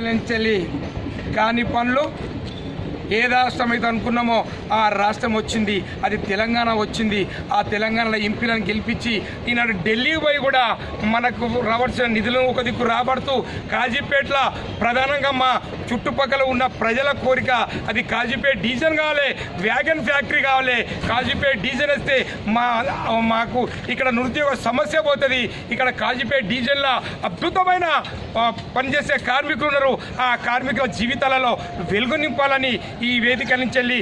నుంచి కాని పనులు ఏ రాష్ట్రం అయితే అనుకున్నామో ఆ రాష్ట్రం వచ్చింది అది తెలంగాణ వచ్చింది. ఆ తెలంగాణలో ఎంపీలను గెలిపించి ఈనాడు ఢిల్లీ పోయి కూడా మనకు రావాల్సిన నిధులను ఒక దిక్కు రాబడుతూ కాజీపేటలో ప్రధానంగా మా చుట్టుపక్కల ఉన్న ప్రజల కోరిక అది కాజీపేట డీజన్ కావాలి వ్యాగన్ ఫ్యాక్టరీ కావాలి. కాజీపేట డీజన్ వస్తే మా మాకు ఇక్కడ నిరుద్యోగ సమస్య పోతుంది. ఇక్కడ కాజీపేట డీజన్లో అద్భుతమైన పనిచేసే కార్మికులు ఉన్నారు. ఆ కార్మికుల జీవితాలలో వెలుగు నింపాలని ఈ వేదిక నుంచి వెళ్ళి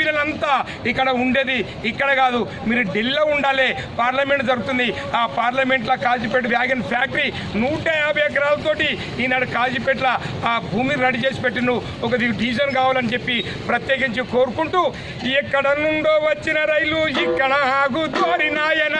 ఎంపీలంతా ఇక్కడ ఉండేది. ఇక్కడ కాదు మీరు ఢిల్లీలో ఉండాలి. పార్లమెంట్ జరుగుతుంది. ఆ పార్లమెంట్లో కాజీపేట వ్యాగన్ ఫ్యాక్టరీ నూట యాభై ఎకరాలతోటి ఈనాడు కాజీపేటలో ఆ భూమిని రెడీ చేసి పెట్టిండు. ఒక డీజన్ కావాలని చెప్పి ప్రత్యేకించి కోరుకుంటూ ఎక్కడ నుండో వచ్చిన రైలు ఇక్కడ ఆగు తోరి నాయన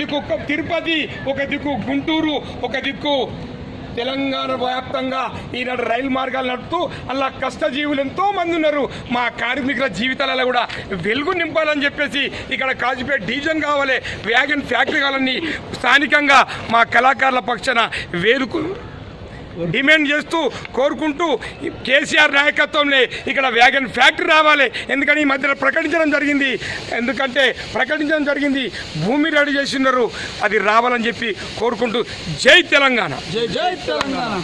దిక్కు ఒక తిరుపతి ఒక దిక్కు గుంటూరు ఒక దిక్కు తెలంగాణ వ్యాప్తంగా ఈనాడు రైలు మార్గాలు నడుపుతూ అలా కష్టజీవులు ఎంతో మంది ఉన్నారు. మా కార్మికుల జీవితాలలో కూడా వెలుగు నింపాలని చెప్పేసి ఇక్కడ కాజీపేట డీజన్ కావాలి వ్యాగన్ ఫ్యాక్టరీ కావాలని స్థానికంగా మా కళాకారుల పక్షాన వేరుకు డిమాండ్ చేస్తూ కోరుకుంటూ కేసీఆర్ నాయకత్వంలో ఇక్కడ వ్యాగన్ ఫ్యాక్టరీ రావాలి. ఎందుకని ఈ మధ్యలో ప్రకటించడం జరిగింది. ఎందుకంటే ప్రకటించడం జరిగింది. భూమి రెడీ చేసినారు అది రావాలని చెప్పి కోరుకుంటూ జై తెలంగాణ. జై జై తెలంగాణ.